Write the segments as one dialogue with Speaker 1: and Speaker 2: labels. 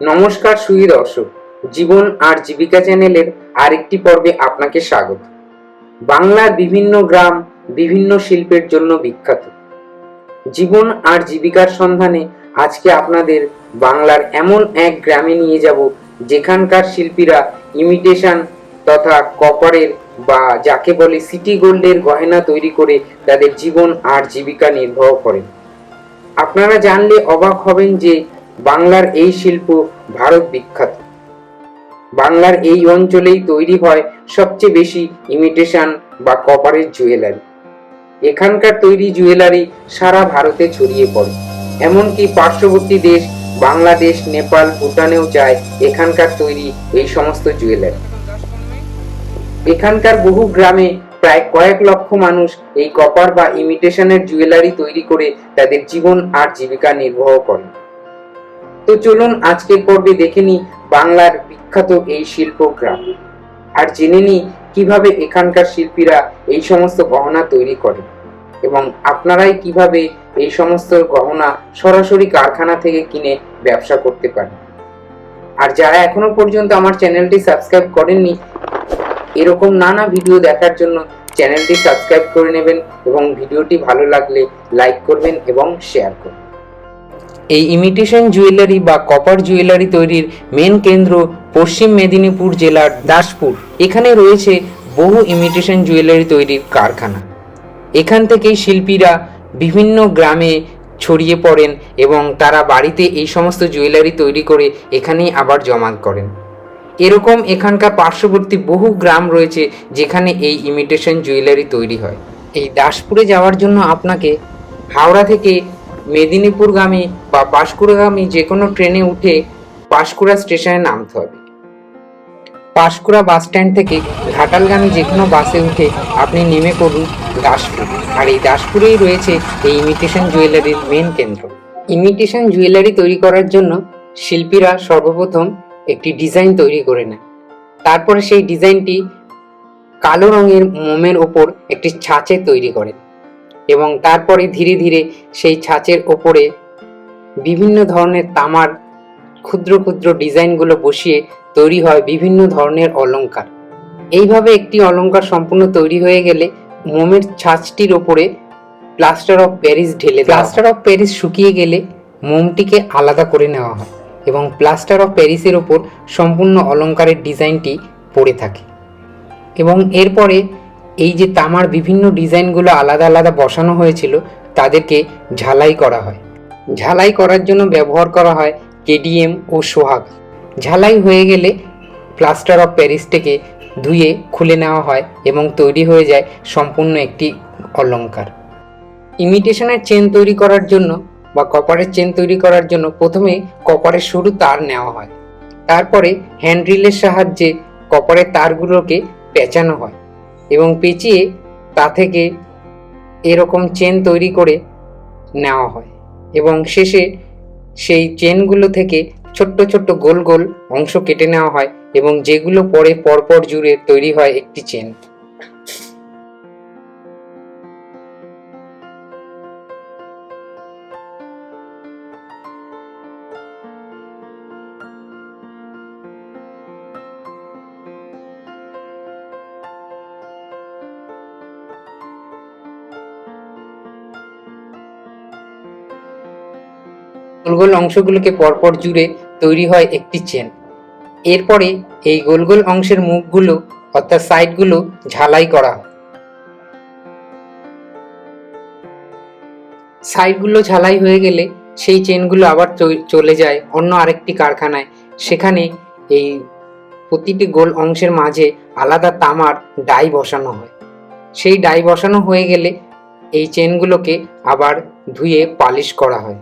Speaker 1: নমস্কার সুধী দর্শক, জীবন আর জীবিকা চ্যানেলের আরেকটি পর্বে আপনাকে স্বাগত। বাংলার বিভিন্ন গ্রাম, বিভিন্ন শিল্পের জন্য বিখ্যাত। জীবন আর জীবিকার সন্ধানে আজকে আপনাদের বাংলার এমন এক গ্রামে নিয়ে যাব, যেখানকার শিল্পীরা ইমিটেশন তথা কপারের বা যাকে বলে সিটি গোল্ডের গয়না তৈরি করে তাদের জীবন আর জীবিকা নির্বাহ করেন। আপনারা জানলে অবাক হবেন যে বাংলার এই শিল্প ভারত বিখ্যাত। বাংলার এই অঞ্চলেই তৈরি হয় সবচেয়ে বেশি ইমিটেশন বা কপারের জুয়েলারি এখানকার তৈরি জুয়েলারি সারা ভারতে ছড়িয়ে পড়ে। এমনকি পার্শ্ববর্তী দেশ বাংলাদেশ, নেপাল, ভুটানেও যায় এখানকার তৈরি এই সমস্ত জুয়েলারি এখানকার বহু গ্রামে প্রায় কয়েক লক্ষ মানুষ এই কপার বা ইমিটেশনের জুয়েলারি তৈরি করে তাদের জীবন আর জীবিকা নির্বাহ করেন। তো চলুন আজকের পর্বে দেখে নিই বাংলার বিখ্যাত এই শিল্প গ্রাম আর জেনে নিই কীভাবে এখানকার শিল্পীরা এই সমস্ত গহনা তৈরি করেন এবং আপনারাই কীভাবে এই সমস্ত গহনা সরাসরি কারখানা থেকে কিনে ব্যবসা করতে পারেন। আর যারা এখনও পর্যন্ত আমার চ্যানেলটি সাবস্ক্রাইব করেননি, এরকম নানা ভিডিও দেখার জন্য চ্যানেলটি সাবস্ক্রাইব করে নেবেন এবং ভিডিওটি ভালো লাগলে লাইক করবেন এবং শেয়ার করবেন। এই ইমিটেশন জুয়েলারি বা কপার জুয়েলারি তৈরির মেন কেন্দ্র পশ্চিম মেদিনীপুর জেলার দাসপুর। এখানে রয়েছে বহু ইমিটেশন জুয়েলারি তৈরির কারখানা। এখান থেকেই শিল্পীরা বিভিন্ন গ্রামে ছড়িয়ে পড়েন এবং তারা বাড়িতে এই সমস্ত জুয়েলারি তৈরি করে এখানেই আবার জমা করেন। এরকম এখানকার পার্শ্ববর্তী বহু গ্রাম রয়েছে যেখানে এই ইমিটেশন জুয়েলারি তৈরি হয়। এই দাসপুরে যাওয়ার জন্য আপনাকে হাওড়া থেকে মেদিনীপুরগামী বা পাঁশকুড়াগামী যে কোনো ট্রেনে উঠে পাঁশকুড়া স্টেশনে নামতে হবে। পাঁশকুড়া বাস স্ট্যান্ড থেকে ঘাটালগামী যে কোনো বাসে উঠে আপনি নেমে পড়ুন দাসপুর। আর এই দাসপুরেই রয়েছে এই ইমিটেশন জুয়েলারির মেন কেন্দ্র। ইমিটেশন জুয়েলারি তৈরি করার জন্য শিল্পীরা সর্বপ্রথম একটি ডিজাইন তৈরি করে নেয়। তারপরে সেই ডিজাইনটি কালো রঙের মোমের ওপর একটি ছাঁচে তৈরি করেন এবং তারপরে ধীরে ধীরে সেই ছাঁচের ওপরে বিভিন্ন ধরনের তামার, ক্ষুদ্র ক্ষুদ্র ডিজাইনগুলো বসিয়ে তৈরি হয় বিভিন্ন ধরনের অলঙ্কার। এইভাবে একটি অলঙ্কার সম্পূর্ণ তৈরি হয়ে গেলে মোমের ছাঁচটির ওপরে প্লাস্টার অফ প্যারিস ঢেলে প্লাস্টার অফ প্যারিস শুকিয়ে গেলে মোমটিকে আলাদা করে নেওয়া হয় এবং প্লাস্টার অফ প্যারিসের ওপর সম্পূর্ণ অলংকারের ডিজাইনটি পড়ে থাকে। এবং এরপরে এই যে তামার বিভিন্ন ডিজাইনগুলো আলাদা আলাদা বসানো হয়েছিল, তাদেরকে ঝালাই করা হয়। ঝালাই করার জন্য ব্যবহার করা হয় কেডিএম ও সোহাগ। ঝালাই হয়ে গেলে প্লাস্টার অফ প্যারিসটাকে ধুয়ে খুলে নেওয়া হয় এবং তৈরি হয়ে যায় সম্পূর্ণ একটি অলঙ্কার ইমিটেশনের চেন তৈরি করার জন্য বা কপারের চেন তৈরি করার জন্য প্রথমে কপারের সরু তার নেওয়া হয়। তারপরে হ্যান্ড্রিলের সাহায্যে কপারের তারগুলোকে পেঁচানো হয়। এবং পেঁচিয়ে তা থেকে এরকম চেন তৈরি করে নেওয়া হয় এবং শেষে সেই চেনগুলো থেকে ছোট্ট ছোট্ট গোল গোল অংশ কেটে নেওয়া হয় এবং যেগুলো পরে পরপর জুড়ে তৈরি হয় একটি চেন। গোল গোল অংশগুলোকে পরপর জুড়ে তৈরি হয় একটি চেন। এরপরে এই গোল গোল অংশের মুখগুলো অর্থাৎ সাইডগুলো ঝালাই করা হয়। সাইডগুলো ঝালাই হয়ে গেলে সেই চেনগুলো আবার চলে যায় অন্য আরেকটি কারখানায়। সেখানে এই প্রতিটি গোল অংশের মাঝে আলাদা তামার ডাই বসানো হয়। সেই ডাই বসানো হয়ে গেলে এই চেনগুলোকে আবার ধুয়ে পালিশ করা হয়।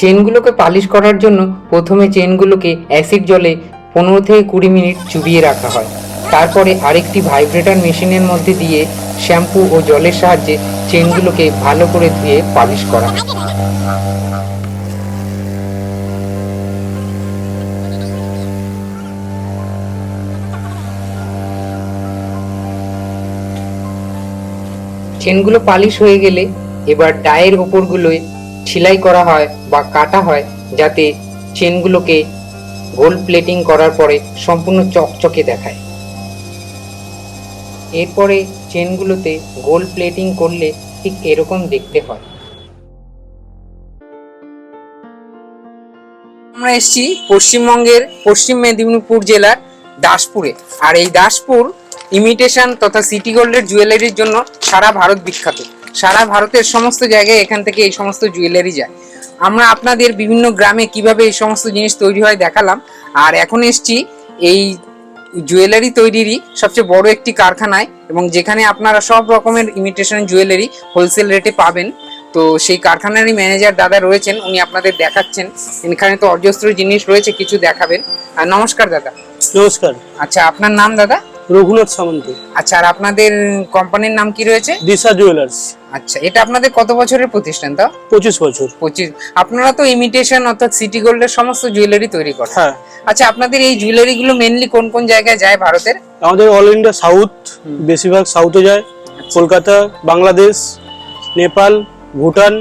Speaker 1: চেনগুলোকে পালিশ করার জন্য প্রথমে চেনগুলোকে অ্যাসিড জলে পনেরো থেকে কুড়ি মিনিট চুবিয়ে রাখা হয়। তারপরে আরেকটি ভাইব্রেটর মেশিনের মধ্যে দিয়ে শ্যাম্পু ও জলের সাহায্যে চেনগুলোকে ভালো করে ধুয়ে পালিশ করা চেনগুলো পালিশ হয়ে গেলে এবার ডায়ের ওপরগুলোয় সেলাই করা হয়। বা কাটা হয় যাতে চেনগুলোকে গোল্ড প্লেটিং করার পরে সম্পূর্ণ চকচকে দেখায়। এরপরে চেনগুলোতে গোল্ড প্লেটিং করলে ঠিক এরকম দেখতে হয়। আমরা এসেছি পশ্চিমবঙ্গের পশ্চিম মেদিনীপুর জেলার দাসপুরে। আর এই দাসপুর ইমিটেশন তথা সিটি গোল্ডের জুয়েলারির জন্য সারা ভারত বিখ্যাত। সারা ভারতের সমস্ত জায়গায় এখান থেকে এই সমস্ত জুয়েলারি যায়। আমরা আপনাদের বিভিন্ন গ্রামে কীভাবে এই সমস্ত জিনিস তৈরি হয় দেখালাম। আর এখন এসছি এই জুয়েলারি তৈরিরই সবচেয়ে বড় একটি কারখানায় এবং যেখানে আপনারা সব রকমের ইমিটেশন জুয়েলারি হোলসেল রেটে পাবেন। তো সেই কারখানারই ম্যানেজার দাদা রয়েছেন উনি আপনাদের দেখাচ্ছেন। এখানে তো অজস্র জিনিস রয়েছে কিছু দেখাবেন। আর নমস্কার দাদা।
Speaker 2: নমস্কার।
Speaker 1: আচ্ছা আপনার নাম দাদা?
Speaker 2: রঘুনাথ সামন্ত।
Speaker 1: আচ্ছা আর আপনাদের কোম্পানির নাম কি রয়েছে?
Speaker 2: দিশা জুয়েলার্স
Speaker 1: আচ্ছা এটা আপনাদের কত বছরের প্রতিষ্ঠান তো?
Speaker 2: পঁচিশ বছর।
Speaker 1: পঁচিশ। আপনারা তো ইমিটেশন অর্থাৎ সিটি গোল্ডের সমস্ত জুয়েলারি তৈরি করেন।
Speaker 2: হ্যাঁ।
Speaker 1: আচ্ছা আপনাদের এই জুয়েলারি গুলো মেনলি কোন কোন জায়গায় যায় ভারতের?
Speaker 2: আমাদের অল ইন্ডিয়া সাউথ বেশিরভাগ সাউথে যায়। কলকাতা বাংলাদেশ নেপাল ভুটান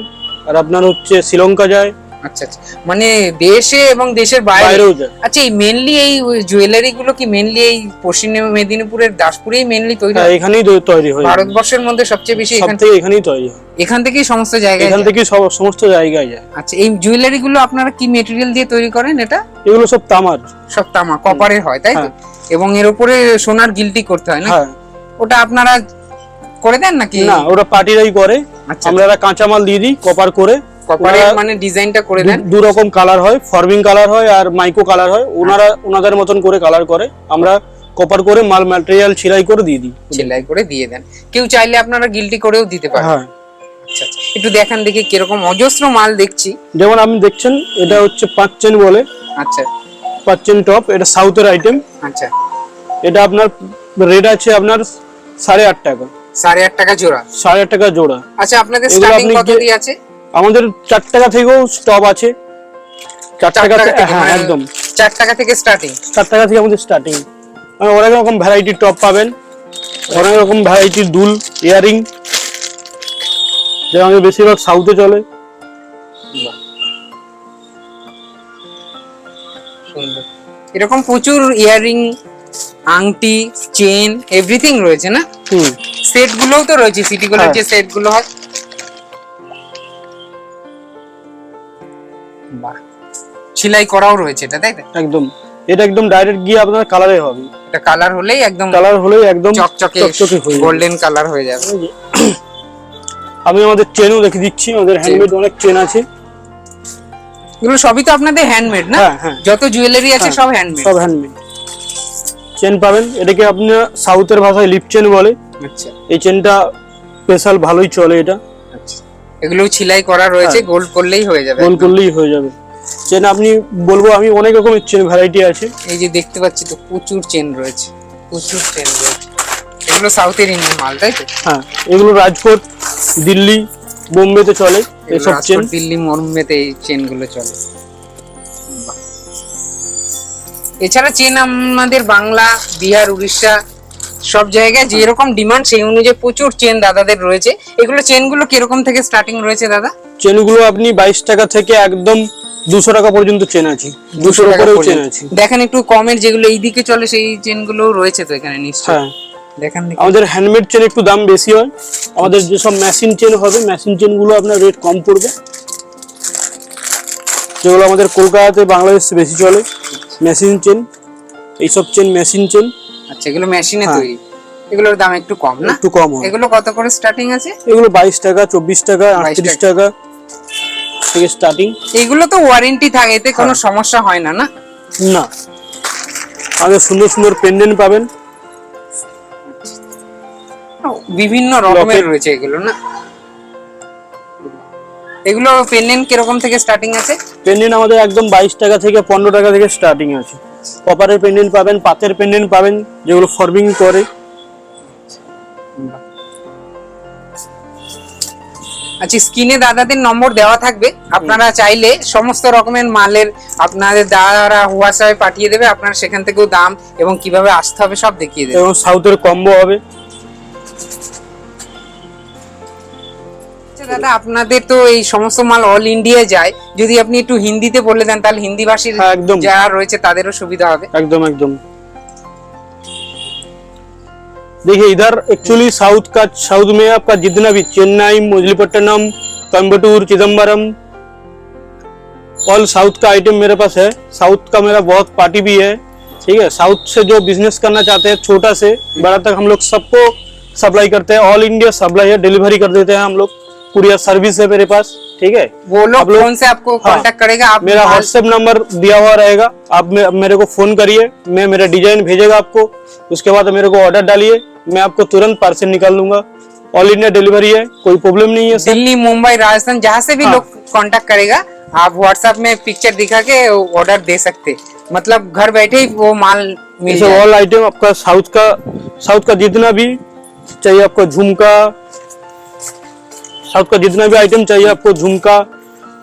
Speaker 2: আর আপনার হচ্ছে শ্রীলঙ্কা যায়।
Speaker 1: আচ্ছা আচ্ছা। মানে দেশে এবং দেশের বাইরে।
Speaker 2: বাইরেও যায়।
Speaker 1: আচ্ছা এই মেনলি এই জুয়েলারি গুলো কি মেনলি এই পশ্চিম মেদিনীপুরের দাসপুরেই মেনলি তৈরি
Speaker 2: হ্যাঁ
Speaker 1: হয়?
Speaker 2: এখানেই তৈরি হয়।
Speaker 1: ভারতবর্ষের মধ্যে সবচেয়ে বেশি এখান
Speaker 2: থেকে এখানেই তৈরি হয়।
Speaker 1: এখান থেকেই সমস্ত জায়গায়
Speaker 2: এখান
Speaker 1: যায়।
Speaker 2: থেকে সব সমস্ত জায়গায় যায়।
Speaker 1: আচ্ছা এই জুয়েলারি গুলো আপনারা কি মেটেরিয়াল দিয়ে তৈরি করেন এটা?
Speaker 2: এগুলো সব তামার।
Speaker 1: সব তামা কপারের হয় তাই তো?
Speaker 2: হ্যাঁ।
Speaker 1: এবং এর উপরে সোনার গিল্টি করতে হয় না?
Speaker 2: হ্যাঁ।
Speaker 1: ওটা আপনারা করে দেন নাকি?
Speaker 2: না ওরা পার্টিরাই করে।
Speaker 1: আচ্ছা।
Speaker 2: আমরা কাঁচামাল দিয়ে দিই কপার করে। ওরা-
Speaker 1: মানে ডিজাইনটা করে দেন।
Speaker 2: দু- রকম কালার হয় ফর্মিং কালার হয় আর মাইকো কালার হয়। ওনারা ওনাদের মতন করে কালার করে। আমরা কপার করে মাল ম্যাটেরিয়াল করে দিয়ে দিই।
Speaker 1: সেলাই করে দিয়ে দেন। কেউ চাইলে আপনারা গিল্টি করেও দিতে পারেন।
Speaker 2: হ্যাঁ।
Speaker 1: আচ্ছা আচ্ছা। একটু দেখান দেখি কীরকম অজস্র মাল দেখছি।
Speaker 2: যেমন আপনি দেখছেন এটা হচ্ছে পাঁচ চেন বলে।
Speaker 1: আচ্ছা।
Speaker 2: পাঁচ চেন টপ এটা সাউথের আইটেম
Speaker 1: আচ্ছা।
Speaker 2: এটা আপনার রেট আছে আপনার সাড়ে আট টাকা।
Speaker 1: সাড়ে আট টাকা জোড়া।
Speaker 2: সাড়ে আট টাকা জোড়া।
Speaker 1: আচ্ছা আপনাদের স্টার্টিং কত দিয়ে আছে?
Speaker 2: আমাদের চার টাকা থেকেও স্টপ আছে। চার টাকা হ্যাঁ
Speaker 1: মানে
Speaker 2: একদম।
Speaker 1: চার টাকা থেকে স্টার্টিং
Speaker 2: চার টাকা থেকে আমাদের স্টার্টিং অনেক রকম ভ্যারাইটির টপ পাবেন। অনেক রকম ভ্যারাইটির দুল ইয়ারিং যেমন বেশিরভাগ সাউথে চলে।
Speaker 1: এরকম প্রচুর ইয়ারিং আংটি চেন এভরিথিং রয়েছে না?
Speaker 2: হুম।
Speaker 1: সেট গুলোও তো রয়েছে সিটি গুলোর
Speaker 2: হ্যাঁ।
Speaker 1: যে সেটগুলো হয়। সেলাই করাও রয়েছে এটা তাই
Speaker 2: একদম। এটা একদম ডাইরেক্ট গিয়ে আপনার কালারে হবে।
Speaker 1: এটা কালার হলেই একদম
Speaker 2: কালার হলেই একদম
Speaker 1: চকচকে
Speaker 2: চকচকে
Speaker 1: গোল্ডেন কালার হয়ে যাবে।
Speaker 2: আমি আমাদের চেনও দেখে দিচ্ছি আমাদের হ্যান্ডমেড অনেক চেন আছে।
Speaker 1: এগুলো সবই তো আপনাদের হ্যান্ডমেড না?
Speaker 2: হ্যাঁ, হ্যাঁ।
Speaker 1: যত জুয়েলারি আছে
Speaker 2: হ্যাঁ,
Speaker 1: সব হ্যান্ডমেড
Speaker 2: সব হ্যান্ডমেড চেন পাবেন এটাকে আপনি সাউথের ভাষায় লিপ চেন বলে।
Speaker 1: আচ্ছা।
Speaker 2: এই চেনটা স্পেশাল ভালোই চলে এটা।
Speaker 1: এগুলো ছিলাই করা রয়েছে
Speaker 2: হ্যাঁ।
Speaker 1: গোল্ড করলেই হয়ে যাবে
Speaker 2: গোল করলেই হয়ে যাবে। চেন আপনি বলব আমি অনেক রকমের চেন ভ্যারাইটি আছে।
Speaker 1: এই যে দেখতে পাচ্ছি তো প্রচুর চেন রয়েছে প্রচুর চেন রয়েছে। এগুলো সাউথের ইন্ডিয়ান মাল তাই তো?
Speaker 2: হ্যাঁ এগুলো রাজকোট দিল্লি বোম্বেতে চলে এসব চেন।
Speaker 1: দিল্লি মরুমেতে এই চেনগুলো চলে এছাড়া চেন আমাদের বাংলা বিহার উড়িষ্যা সব জায়গায় যেরকম ডিমান্ড সেই অনুযায়ী প্রচুর চেন দাদাদের রয়েছে। এগুলো চেনগুলো কীরকম থেকে স্টার্টিং রয়েছে দাদা?
Speaker 2: চেনগুলো আপনি বাইশ টাকা থেকে একদম দুশো টাকা পর্যন্ত চেন আছে। দুশোর
Speaker 1: টাকা
Speaker 2: উপরেও চেন আছে।
Speaker 1: দেখেন একটু কমের যেগুলো এইদিকে চলে সেই চেনগুলো রয়েছে তো এখানে নিশ্চয়ই।
Speaker 2: হ্যাঁ।
Speaker 1: দেখেন
Speaker 2: আমাদের হ্যান্ডমেড চেন একটু দাম বেশি হয়। আমাদের যেসব মেশিন চেন হবে মেশিন চেনগুলো আপনার রেট কম পড়বে। যেগুলো আমাদের কলকাতাতে বাংলাদেশে বেশি চলে। মেশিন চেন এইসব চেন মেশিন চেন
Speaker 1: আচ্ছা এগুলো মেশিনে
Speaker 2: হ্যাঁ।
Speaker 1: তৈরি। এগুলোর দাম একটু কম না?
Speaker 2: একটু কম
Speaker 1: এগুলো কত করে স্টার্টিং আছে?
Speaker 2: এগুলো বাইশ টাকা চব্বিশ টাকা
Speaker 1: 22
Speaker 2: আটত্রিশ টাকা। থেকে স্টার্টিং
Speaker 1: এগুলো তো ওয়ারেন্টি থাকে এতে কোনো
Speaker 2: হ্যাঁ।
Speaker 1: সমস্যা হয় না না?
Speaker 2: না। আমাদের সুন্দর সুন্দর পেন্ডেন্ট পাবেন।
Speaker 1: বিভিন্ন রকমের রয়েছে এগুলো না? এগুলো পেন্ডেন্ট কীরকম থেকে স্টার্টিং আছে?
Speaker 2: পেন্ডেন্ট আমাদের একদম বাইশ টাকা থেকে পনেরো টাকা থেকে স্টার্টিং আছে। কপারের পেন্ডেন্ট পাবেন পাতের পেন্ডেন্ট পাবেন যেগুলো ফর্মিং করে।
Speaker 1: আচ্ছা স্ক্রিনে দাদাদের নম্বর দেওয়া থাকবে। আপনারা চাইলে সমস্ত রকমের মালের আপনাদের দ্বারা হোয়াটসঅ্যাপে পাঠিয়ে দেবে। আপনারা সেখান থেকেও দাম এবং কীভাবে আসতে হবে সব দেখিয়ে দেবে।
Speaker 2: এবং সাউথের কম্বো হবে।
Speaker 1: দাদা আপনাদের তো এই সমস্ত মাল অল ইন্ডিয়া যায় যদি আপনি একটু হিন্দিতে বলে দেন তাহলে হিন্দি ভাষীর
Speaker 2: হ্যাঁ, একদম।
Speaker 1: যারা রয়েছে তাদেরও সুবিধা হবে
Speaker 2: एकदम एकदम देखिए इधर एक्चुअली साउथ का साउथ में आपका जितना भी चेन्नई मछलीपट्टनम कोयम्बटूर चिदम्बरम ऑल साउथ का आइटम मेरे पास है साउथ का मेरा बहुत पार्टी भी है ठीक है साउथ से जो बिजनेस करना चाहते हैं छोटा से बड़ा तक हम लोग सबको सप्लाई करते हैं ऑल इंडिया सप्लाई है डिलीवरी कर देते हैं हम लोग कुरियर सर्विस है मेरे पास ठीक है?
Speaker 1: वो लोग
Speaker 2: लोग-
Speaker 1: फ़ोन से आपको कांटेक्ट हाँ। करेगा आप
Speaker 2: मेरा व्हाट्सएप नंबर दिया हुआ रहेगा। आप मे- मेरे को फ़ोन करिए मैं मेरा डिज़ाइन भेजेगा आपको। उसके बाद मेरे को ऑर्डर डालिए मैं आपको तुरंत पार्सल निकाल दूँगा ऑल इंडिया डिलीवरी है कोई प्रॉब्लम नहीं है
Speaker 1: दिल्ली मुंबई राजस्थान जहाँ से भी
Speaker 2: हाँ।
Speaker 1: लोग कांटेक्ट करेगा आप व्हाट्सएप में पिक्चर दिखा के ऑर्डर दे सकते। मतलब घर बैठे ही वो माल मिल
Speaker 2: ऑल आइटम आपका साउथ का साउथ का जितना भी चाहिए आपको झुमका साउथ का जितना भी आइटम चाहिए आपको झुमका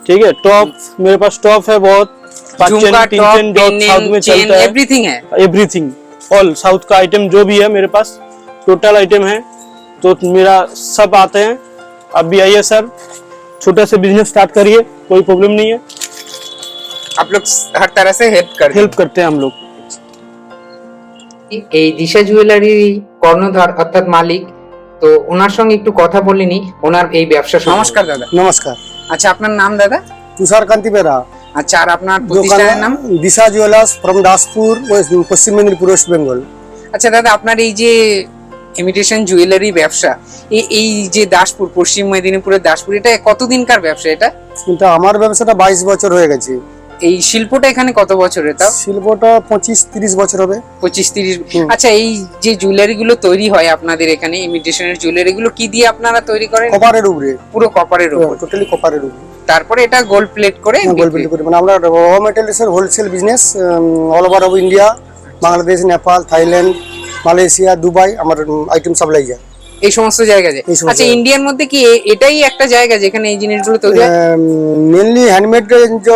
Speaker 2: ठीक है टॉप मेरे पास टॉप है बहुत पाँच चेन,
Speaker 1: झुमका
Speaker 2: तीन
Speaker 1: टॉप
Speaker 2: चेन जो साउथ में
Speaker 1: चेन
Speaker 2: चलता है
Speaker 1: एवरीथिंग है
Speaker 2: एवरीथिंग ऑल साउथ का आइटम जो भी है मेरे पास टोटल आइटम है तो मेरा सब आते हैं आप भी आइए सर छोटे से बिजनेस स्टार्ट करिए कोई प्रॉब्लम नहीं है
Speaker 1: आप लोग हर तरह से हेल्प कर
Speaker 2: हेल्प करते हैं हम लोग
Speaker 1: এই দিশা জুয়েলারি কর্ণধার অর্থাৎ মালিক তো ওনার সঙ্গে একটু কথা বলিনি ওনার এই ব্যবসা নমস্কার দাদা।
Speaker 3: নমস্কার।
Speaker 1: আচ্ছা আপনার নাম দাদা?
Speaker 3: তুষার কান্তি বেরা।
Speaker 1: আচ্ছা আর আপনার
Speaker 3: দোকান
Speaker 1: প্রতিষ্ঠানের নাম?
Speaker 3: দিশা jewellers from Daspur Paschim Medinipur West Bengal.
Speaker 1: আচ্ছা দাদা আপনার এই যে ইমিটেশন জুয়েলারি ব্যবসা এই এই যে দাসপুর পশ্চিম মেদিনীপুরের দাসপুর এটা কতদিনকার ব্যবসা এটা?
Speaker 3: কিন্তু আমার ব্যবসাটা বাইশ বছর হয়ে গেছে।
Speaker 1: এই শিল্পটা এখানে কত বছরের তাও?
Speaker 3: শিল্পটা পঁচিশ তিরিশ বছর হবে।
Speaker 1: পঁচিশ তিরিশ আচ্ছা এই যে জুয়েলারি গুলো তৈরি হয় আপনাদের এখানে ইমিটেশনের জুয়েলারি গুলো কি দিয়ে আপনারা তৈরি করেন?
Speaker 3: কপারের উপরে।
Speaker 1: পুরো কপারের উপরে।
Speaker 3: টোটালি কপারের উপরে।
Speaker 1: তারপরে এটা গোল্ড প্লেট করে
Speaker 3: গোল্ড
Speaker 1: বিক্রি-
Speaker 3: করে। মানে আমরা raw মেটেরিয়ালসের wholesale business all over of India Bangladesh Nepal Thailand Malaysia Dubai আমার আইটেম সাপ্লাই যায়
Speaker 1: এই সমস্ত জায়গা যায়
Speaker 3: এই সমস্ত
Speaker 1: আচ্ছা
Speaker 3: জায়গা।
Speaker 1: ইন্ডিয়ার মধ্যে কি এ- এটাই একটা জায়গা যেখানে এই জিনিসগুলো তৈরি হয়
Speaker 3: मेनली हैंडमेड जो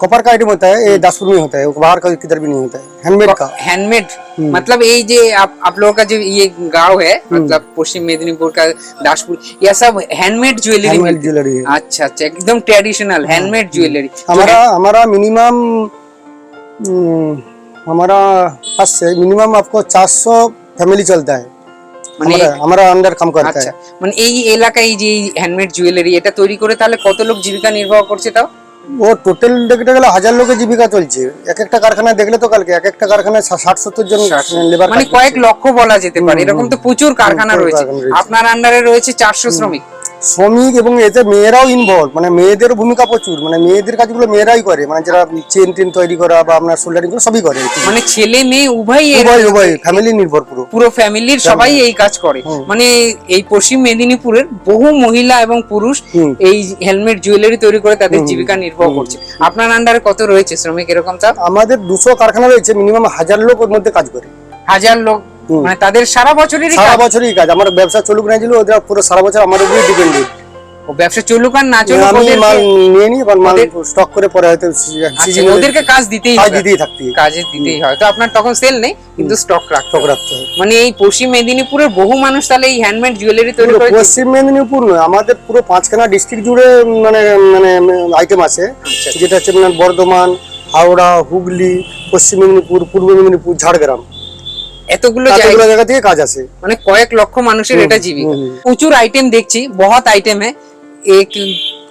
Speaker 3: कॉपर का आइटम होता है ये दासपुर में होता है वो बाहर का किधर भी नहीं होता है हैंडमेड का
Speaker 1: हैंडमेड मतलब ये जे आप आप लोगों का जो ये गांव है मतलब पश्चिम मेदिनीपुर का दासपुर यह सब हैंडमेड ज्वेलरी
Speaker 3: हैंडमेड
Speaker 1: मिलती है
Speaker 3: ज्वेलरी है
Speaker 1: अच्छा अच्छा एकदम ट्रेडिशनल हैंडमेड ज्वेलरी
Speaker 3: हमारा हमारा मिनिमम हमारा पास से मिनिमम आपको 400 फैमिली चलता है
Speaker 1: মানে
Speaker 3: আমরা আন্ডার কাম করতে
Speaker 1: আচ্ছা মানে এই এলাকায় যে হ্যান্ডমেড জুয়েলারি এটা তৈরি করে তাহলে কত লোক জীবিকা নির্বাহ করছে তাও?
Speaker 3: ও টোটাল দেখতে গেলে হাজার লোকের জীবিকা চলছে। এক একটা কারখানা দেখলে তো কালকে এক একটা কারখানায় ষাট সত্তর জন লেবার
Speaker 1: মানে কয়েক লক্ষ বলা যেতে পারে। এরকম তো প্রচুর কারখানা রয়েছে। আপনার আন্ডারে রয়েছে চারশো শ্রমিক।
Speaker 3: শ্রমিক এবং এতে মেয়েরাও ইনভলভ মানে মেয়েদের ভূমিকা প্রচুর মানে মেয়েদের কাজগুলো মেয়েরাই করে মানে যারা চেন টেন তৈরি করা বা আপনার সোল্ডারিংগুলো সবই করে।
Speaker 1: মানে ছেলে মেয়ে উভয়ই
Speaker 3: উভয় উভয় ফ্যামিলি নির্ভর পুরো।
Speaker 1: পুরো ফ্যামিলির সবাই এই কাজ করে। মানে এই পশ্চিম মেদিনীপুরের বহু মহিলা এবং পুরুষ এই হেলমেট জুয়েলারি তৈরি করে তাদের জীবিকা নির্বাহ করছে। আপনার আন্ডারে কত রয়েছে শ্রমিক এরকম তা
Speaker 3: আমাদের দুশো কারখানা রয়েছে মিনিমাম হাজার লোক ওর মধ্যে কাজ করে।
Speaker 1: হাজার লোক। মানে তাদের সারা বছরেরই
Speaker 3: সারা বছরই কাজ। আমার ব্যবসা চলুক না ওদের পুরো সারা বছর আমার
Speaker 1: ও ব্যবসা চলুক আর না চলুক
Speaker 3: আমি মাল নিয়ে নিই মাল স্টক করে পরে হয়তো
Speaker 1: আচ্ছা, ওদেরকে কাজ দিতেই হবে।
Speaker 3: দিতেই থাকতে। হয়,
Speaker 1: কাজে দিতেই হয়। তো আপনার তখন সেল নেই কিন্তু স্টক রাখতে
Speaker 3: স্টক রাখতে হয়
Speaker 1: মানে এই পশ্চিম মেদিনীপুরের বহু মানুষ তাহলে এই হ্যান্ডমেড জুয়েলারি তৈরি করে
Speaker 3: পশ্চিম মেদিনীপুর নয় আমাদের পুরো পাঁচখানা ডিস্ট্রিক্ট জুড়ে মানে মানে আইটেম আছে।
Speaker 1: আচ্ছা।
Speaker 3: যেটা হচ্ছে বর্ধমান হাওড়া হুগলি পশ্চিম মেদিনীপুর পূর্ব মেদিনীপুর ঝাড়গ্রাম।
Speaker 1: এতগুলো জায়গা
Speaker 3: থেকে কাজ আছে।
Speaker 1: মানে কয়েক লক্ষ মানুষের এটা জীবিকা। প্রচুর আইটেম দেখছি বহুত আইটেম হ্যাঁ এক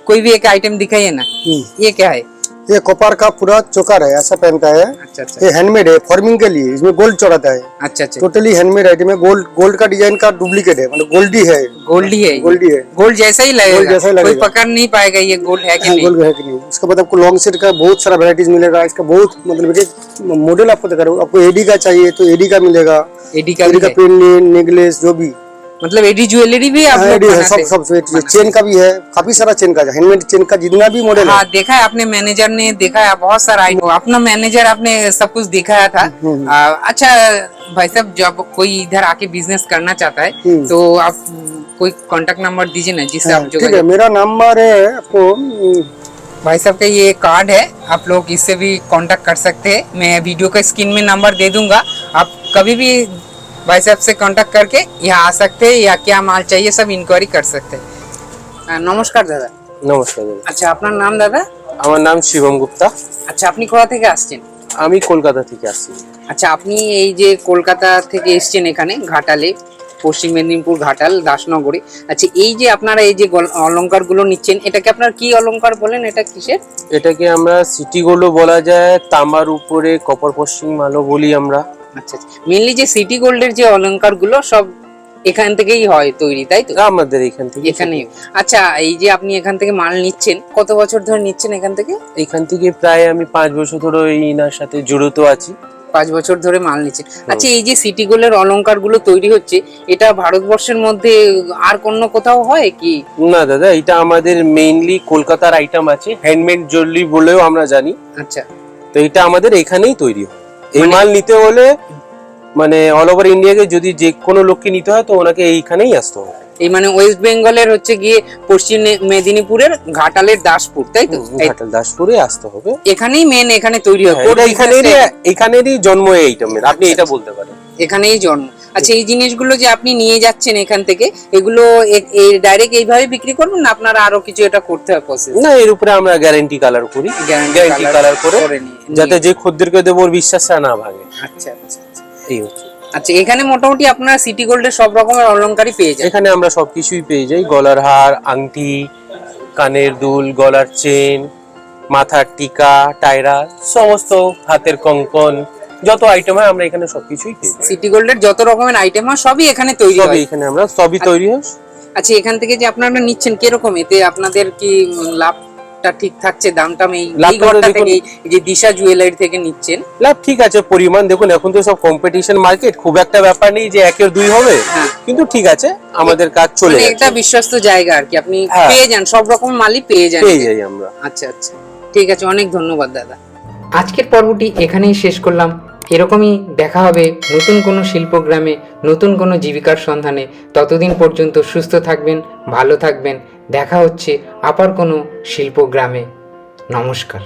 Speaker 1: कोई এক আইটেম आइटम না। ना ইয়ে কে হয়?
Speaker 3: ये कॉपर का पूरा चोकर है ऐसा पहनता है।
Speaker 1: अच्छा अच्छा।
Speaker 3: ये हैंडमेड है फॉर्मिंग के लिए इसमें गोल्ड चढ़ाता है।
Speaker 1: अच्छा अच्छा।
Speaker 3: टोटली हैंडमेड आइटम है गोल्ड गोल्ड का डिज़ाइन का डुप्लीकेट है मतलब गोल्डी है।
Speaker 1: गोल्ड ही है
Speaker 3: गोल्डी है।
Speaker 1: गोल्ड जैसा ही लगेगा।
Speaker 3: गोल्ड जैसा
Speaker 1: कोई पकड़ नहीं पाएगा ये गोल्ड है कि नहीं।
Speaker 3: गोल्ड है कि नहीं। उसके बाद आपको लॉन्ग सेट का बहुत सारा वेराइटीज मिलेगा इसका बहुत मतलब मॉडल आपको दिखा रहा हूँ। आपको एडी का चाहिए तो एडी का मिलेगा।
Speaker 1: एडी का
Speaker 3: एडी
Speaker 1: भी
Speaker 3: का
Speaker 1: है।
Speaker 3: नेकलेस जो भी।
Speaker 1: मतलब एडी ज्वेलरी भी आप
Speaker 3: हाँ, एडी है
Speaker 1: बनाते
Speaker 3: सब
Speaker 1: हैं?
Speaker 3: सब चेन का भी है काफ़ी सारा चेन का हैंडमेड चेन का जितना भी मॉडल है
Speaker 1: हाँ। देखा है आपने मैनेजर ने देखा है बहुत सारा अपना मैनेजर आपने सब कुछ दिखाया था।
Speaker 3: हम्म।
Speaker 1: आ, अच्छा भाई साहब जब कोई इधर आके बिज़नेस करना चाहता है
Speaker 3: हम्म।
Speaker 1: तो आप कोई कांटेक्ट नंबर दीजिए ना जिससे
Speaker 3: हाँ,
Speaker 1: आप
Speaker 3: ठीक
Speaker 1: जो
Speaker 3: है मेरा नंबर है आपको हम्म,
Speaker 1: भाई साहब का ये कार्ड है आप लोग इससे भी कांटेक्ट कर सकते हैं। मैं वीडियो का स्क्रीन में नंबर दे दूँगा। आप कभी भी भाई साहब से कांटेक्ट करके यहाँ आ सकते हैं या क्या माल चाहिए सब इंक्वायरी कर सकते हैं আহ, নমস্কার দাদা
Speaker 4: নমস্কার দাদা
Speaker 1: আচ্ছা আপনার নাম দাদা
Speaker 4: আমার নাম শিবম গুপ্তা
Speaker 1: আচ্ছা আপনি কোথা থেকে আসছেন
Speaker 4: আমি কলকাতা থেকে আসছি
Speaker 1: আচ্ছা আপনি এই যে কলকাতা থেকে এসছেন এখানে ঘাটালে পশ্চিম মেদিনীপুর ঘাটাল দাসনগরে আচ্ছা এই যে আপনারা এই যে অলংকার গুলো নিচ্ছেন এটাকে আপনার কি অলংকার বলেন এটা কিসের
Speaker 4: এটাকে আমরা সিটি গোল্ডও বলা যায় তামার উপরে কপার পশ্চিম আলো বলি আমরা
Speaker 1: আচ্ছা মেনলি যে সিটি গোল্ডের যে অলংকারগুলো সব এখান থেকেই হয় তৈরি তাই তো?
Speaker 4: আমাদের এখান থেকে
Speaker 1: এখানে আচ্ছা এই যে আপনি এখান থেকে মাল নিচ্ছেন কত বছর ধরে নিচ্ছেন এখান থেকে?
Speaker 4: এখান থেকে প্রায় আমি পাঁচ বছর ধরে ইনার সাথে জড়িত আছি।
Speaker 1: পাঁচ বছর ধরে মাল নিচ্ছেন। আচ্ছা এই যে সিটি গোল্ডের অলংকারগুলো তৈরি হচ্ছে এটা ভারতবর্ষের মধ্যে আর অন্য কোথাও হয় কি?
Speaker 4: না দাদা এটা আমাদের মেইনলি কলকাতার আইটেম আছে হ্যান্ডমেড জুয়েলারি বলেও আমরা জানি।
Speaker 1: আচ্ছা।
Speaker 4: তো এটা আমাদের এখানেই তৈরি হয়। এই
Speaker 1: মানে-
Speaker 4: মাল নিতে হলে মানে অল ওভার ইন্ডিয়াকে যদি যে কোনো লোককে নিতে হয় তো ওনাকে এইখানেই আসতে হবে।
Speaker 1: এই মানে ওয়েস্ট বেঙ্গলের হচ্ছে গিয়ে পশ্চিম মেদিনীপুরের ঘাটালের দাসপুর তাই তো?
Speaker 4: ঘাটাল দাসপুরে আসতে হবে।
Speaker 1: এখানেই মেন এখানে তৈরি হয়।
Speaker 4: হ্যাঁ, এখানেরই এখানেরই জন্ম এই আইটেমের আপনি এটা বলতে পারেন।
Speaker 1: এখানেই জন্ম। আচ্ছা এই জিনিসগুলো যে আপনি নিয়ে যাচ্ছেন এখান থেকে এগুলো ডাইরেক্ট এইভাবে বিক্রি করবেন না আপনারা আরও কিছু এটা করতে হবে প্রসেস
Speaker 4: না এর উপরে আমরা গ্যারান্টি কালার করি। গ্যারান্টি কালার করে যাতে যে খদ্দেরকে দেবো ওর বিশ্বাসটা না ভাঙে।
Speaker 1: আচ্ছা আচ্ছা আচ্ছা।
Speaker 4: এই হচ্ছে।
Speaker 1: আচ্ছা এখানে মোটামুটি আপনারা সিটি গোল্ডের সব রকমের অলংকারই পেয়ে যান
Speaker 4: এখানে আমরা সবকিছুই পেয়ে যাই। গলার হার আংটি কানের দুল গলার চেন মাথার টিকা টায়রা সমস্ত হাতের কঙ্কন যত আইটেম হয় আমরা এখানে সবকিছুই পেয়ে যাই।
Speaker 1: সিটি গোল্ডের যত রকমের আইটেম হয় সবই এখানে তৈরি
Speaker 4: সবই
Speaker 1: হয়।
Speaker 4: এখানে আমরা সবই তৈরি হয়।
Speaker 1: আচ্ছা এখান থেকে যে আপনারা নিচ্ছেন কীরকম? এতে আপনাদের কি উম, লাভটা ঠিক থাকছে দামটা এই ঘরটা থেকে যে দিশা জুয়েলারি থেকে নিচ্ছেন।
Speaker 4: লাভ ঠিক আছে পরিমাণ দেখুন এখন তো সব কম্পিটিশন মার্কেট খুব একটা ব্যাপার নেই যে একের দুই হবে
Speaker 1: হ্যাঁ।
Speaker 4: কিন্তু ঠিক আছে আমাদের কাজ চলে
Speaker 1: মানে একটা বিশ্বস্ত জায়গা আর কি আপনি
Speaker 4: হ্যাঁ।
Speaker 1: পেয়ে যান সব রকম মালই পেয়ে যান।
Speaker 4: পেয়ে যাই আমরা।
Speaker 1: আচ্ছা আচ্ছা। ঠিক আছে অনেক ধন্যবাদ দাদা।
Speaker 5: আজকের পর্বটি এখানেই শেষ করলাম। এরকমই দেখা হবে নতুন কোনো শিল্পগ্রামে নতুন কোনো জীবিকার সন্ধানে। ততদিন পর্যন্ত সুস্থ থাকবেন, ভালো থাকবেন। দেখা হচ্ছে আবার কোনো শিল্পগ্রামে নমস্কার।